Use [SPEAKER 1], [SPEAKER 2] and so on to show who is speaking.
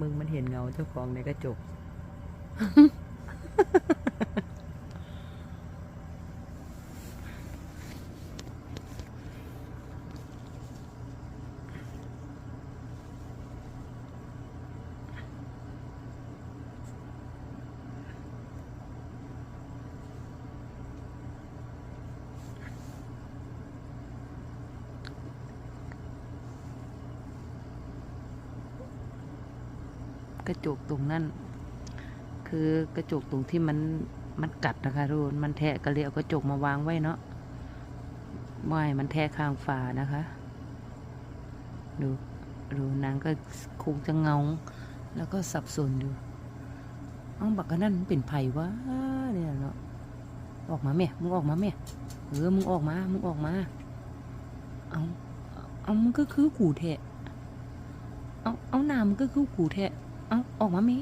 [SPEAKER 1] มึงมันเห็นเงาเจ้าของในกระจก กระจกตรงนั้น คือกระจกตรงที่มันมันกัดนะคะทุกคนมันแทะก็เลยเอากระจกมาวางไว้เนาะไม้มันแทะข้างฝานะคะ ดูดูนางก็คงจะเงา แล้วก็สับสนอยู่เอ้าบักกันนั่นมันเป็นไผ่วะเนี่ยเนาะออกมาแม่มึงออกมาแม่เออมึงออกมา มึงออกมา เอาเอามึงก็คือกูแทะเอาเอาหนามึงก็คือกูแทะ เอาออกมาเม่